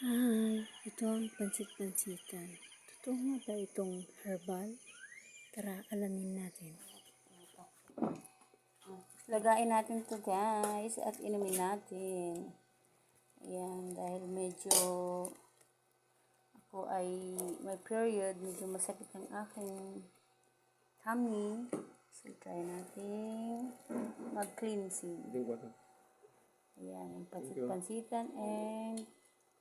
Hi, ito ang pansit-pansitan. Totoo nga ba itong herbal? Tara, alamin natin. Lagain natin to guys at inumin natin. Ayan, dahil medyo ako ay may period, medyo masakit ang aking tummy. So, try natin mag-cleansing. Ayan, yung pansit-pansitan and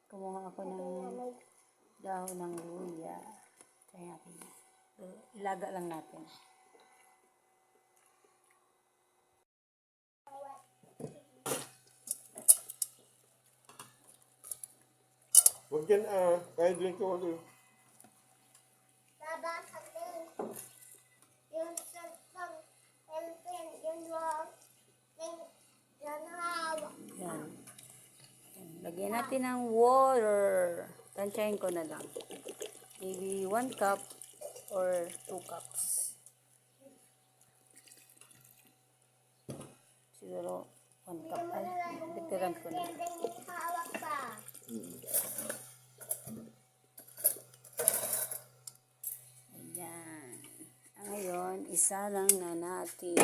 kumuha ako ng dahon ng luya. Try natin. Ilaga lang natin. Huwag yan ah, kaya drink ko ano. Babasag din. Yung cellphone, cellphone, yung wall, yung yung hawak. Yan. Yan. Lagyan natin ng water. Tansyahin ko na lang. Maybe 1 cup or 2 cups. Siguro 1 cup. Ay, dagdagan ko na. Ayan. Ngayon, isa lang na natin.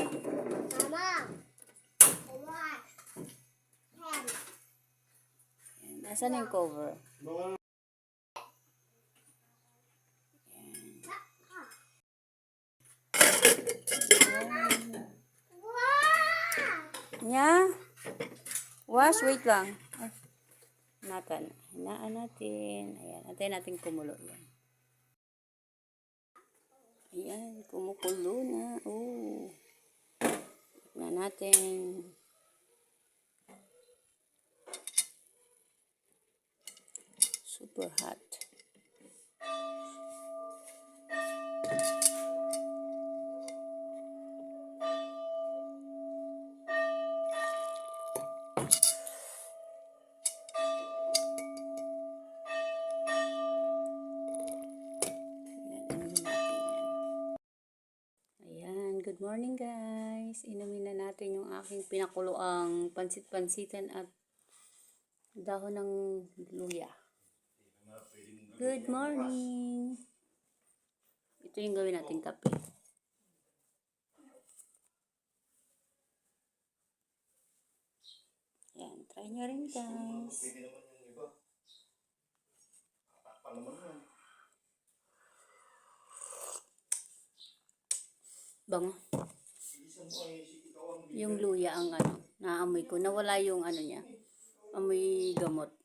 Mama. What? Na yung cover? Nya? Wash, wait lang. Natan. Hinaan natin. Ayan, antayin natin kumulo yan. Ayan, kumukulo na. Oh. Na natin. Super hot. Ayan, good morning guys. Inumin na natin yung aking pinakuloang pansit-pansitan at dahon ng luya. Good morning. Ito yung gawin nating kape. Ayan, try nyo rin guys. Bango. Yung luya ang ano, naamoy ko. Nawala yung ano niya. Amoy gamot.